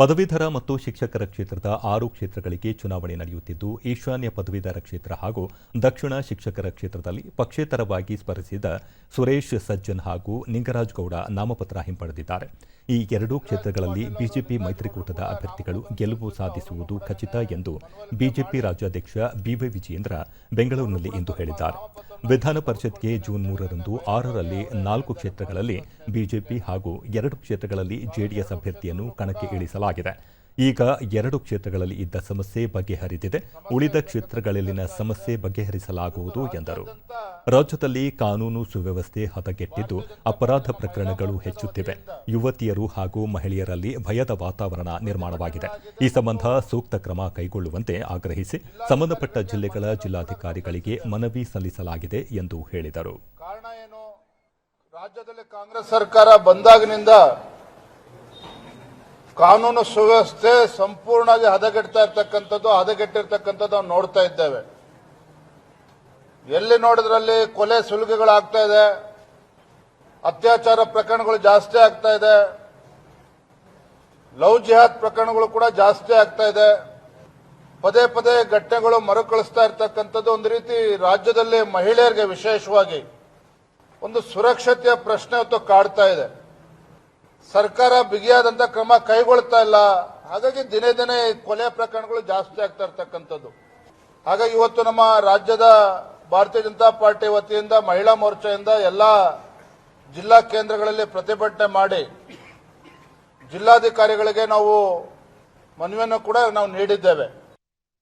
ಪದವೀಧರ ಮತ್ತು ಶಿಕ್ಷಕರ ಕ್ಷೇತ್ರದ ಆರು ಕ್ಷೇತ್ರಗಳಿಗೆ ಚುನಾವಣೆ ನಡೆಯುತ್ತಿದ್ದು, ಈಶಾನ್ಯ ಪದವೀಧರ ಕ್ಷೇತ್ರ ಹಾಗೂ ದಕ್ಷಿಣ ಶಿಕ್ಷಕರ ಕ್ಷೇತ್ರದಲ್ಲಿ ಪಕ್ಷೇತರವಾಗಿ ಸ್ಪರ್ಧಿಸಿದ ಸುರೇಶ್ ಸಜ್ಜನ್ ಹಾಗೂ ನಿಂಗರಾಜ್ ಗೌಡ ನಾಮಪತ್ರ ಹಿಂಪಡೆದಿದ್ದಾರೆ. ಈ ಎರಡೂ ಕ್ಷೇತ್ರಗಳಲ್ಲಿ ಬಿಜೆಪಿ ಮೈತ್ರಿಕೂಟದ ಅಭ್ಯರ್ಥಿಗಳು ಗೆಲುವು ಸಾಧಿಸುವುದು ಖಚಿತ ಎಂದು ಬಿಜೆಪಿ ರಾಜ್ಯಾಧ್ಯಕ್ಷ ಬಿವೈ ವಿಜಯೇಂದ್ರ ಬೆಂಗಳೂರಿನಲ್ಲಿ ಇಂದು ಹೇಳಿದ್ದಾರೆ. ವಿಧಾನ ಪರಿಷತ್ಗೆ ಜೂನ್ ಮೂರರಂದು ಆರರಲ್ಲಿ ನಾಲ್ಕು ಕ್ಷೇತ್ರಗಳಲ್ಲಿ ಬಿಜೆಪಿ ಹಾಗೂ ಎರಡು ಕ್ಷೇತ್ರಗಳಲ್ಲಿ ಜೆಡಿಎಸ್ ಅಭ್ಯರ್ಥಿಯನ್ನು ಕಣಕ್ಕೆ ಇಳಿಸಲಾಗಿದೆ. ಈಗ ಎರಡು ಕ್ಷೇತ್ರಗಳಲ್ಲಿ ಇದ್ದ ಸಮಸ್ಯೆ ಬಗೆಹರಿದಿದೆ. ಉಳಿದ ಕ್ಷೇತ್ರಗಳಲ್ಲಿನ ಸಮಸ್ಯೆ ಬಗೆಹರಿಸಲಾಗುವುದು ಎಂದರು. ರಾಜ್ಯದಲ್ಲಿ ಕಾನೂನು ಸುವ್ಯವಸ್ಥೆ ಹದಗೆಟ್ಟಿದ್ದು, ಅಪರಾಧ ಪ್ರಕರಣಗಳು ಹೆಚ್ಚುತ್ತಿವೆ. ಯುವತಿಯರು ಹಾಗೂ ಮಹಿಳೆಯರಲ್ಲಿ ಭಯದ ವಾತಾವರಣ ನಿರ್ಮಾಣವಾಗಿದೆ. ಈ ಸಂಬಂಧ ಸೂಕ್ತ ಕ್ರಮ ಕೈಗೊಳ್ಳುವಂತೆ ಆಗ್ರಹಿಸಿ ಸಂಬಂಧಪಟ್ಟ ಜಿಲ್ಲೆಗಳ ಜಿಲ್ಲಾಧಿಕಾರಿಗಳಿಗೆ ಮನವಿ ಸಲ್ಲಿಸಲಾಗಿದೆ ಎಂದು ಹೇಳಿದರು. ರಾಜ್ಯದಲ್ಲಿ ಕಾಂಗ್ರೆಸ್ ಸರ್ಕಾರ ಬಂದಾಗಿನಿಂದ ಕಾನೂನು ಸುವ್ಯವಸ್ಥೆ ಸಂಪೂರ್ಣವಾಗಿ ಹದಗೆಡ್ತಾ ಇರ್ತಕ್ಕಂಥದ್ದು, ಹದಗೆಟ್ಟಿರ್ತಕ್ಕಂಥದ್ದು ನಾವು ನೋಡ್ತಾ ಇದ್ದೇವೆ. ಎಲ್ಲಿ ನೋಡಿದ್ರಲ್ಲಿ ಕೊಲೆ ಸುಲಿಗೆಗಳಾಗ್ತಾ ಇದೆ, ಅತ್ಯಾಚಾರ ಪ್ರಕರಣಗಳು ಜಾಸ್ತಿ ಆಗ್ತಾ ಇದೆ, ಲವ್ ಜಿಹಾದ್ ಪ್ರಕರಣಗಳು ಕೂಡ ಜಾಸ್ತಿ ಆಗ್ತಾ ಇದೆ. ಪದೇ ಪದೇ ಘಟನೆಗಳು ಮರುಕಳಿಸ್ತಾ ಇರ್ತಕ್ಕಂಥದ್ದು ಒಂದು ರೀತಿ ರಾಜ್ಯದಲ್ಲಿ ಮಹಿಳೆಯರಿಗೆ ವಿಶೇಷವಾಗಿ ಒಂದು ಸುರಕ್ಷತೆಯ ಪ್ರಶ್ನೆ ಹೊತ್ತು ಕಾಡ್ತಾ ಇದೆ. ಸರ್ಕಾರ ಬಿಗಿಯಾದಂತ ಕ್ರಮ ಕೈಗೊಳ್ತಾ ಇಲ್ಲ. ಹಾಗಾಗಿ ದಿನೇ ದಿನೇ ಕೊಲೆ ಪ್ರಕರಣಗಳು ಜಾಸ್ತಿ ಆಗ್ತಾ ಇರ್ತಕ್ಕಂಥದ್ದು. ಹಾಗಾಗಿ ಇವತ್ತು ನಮ್ಮ ರಾಜ್ಯದ ಭಾರತೀಯ ಜನತಾ ಪಾರ್ಟಿ ವತಿಯಿಂದ, ಮಹಿಳಾ ಮೋರ್ಚಾದಿಂದ ಎಲ್ಲ ಜಿಲ್ಲಾ ಕೇಂದ್ರಗಳಲ್ಲಿ ಪ್ರತಿಭಟನೆ ಮಾಡಿ ಜಿಲ್ಲಾಧಿಕಾರಿಗಳಿಗೆ ನಾವು ಮನವಿಯನ್ನು ಕೂಡ ನಾವು ನೀಡಿದ್ದೇವೆ.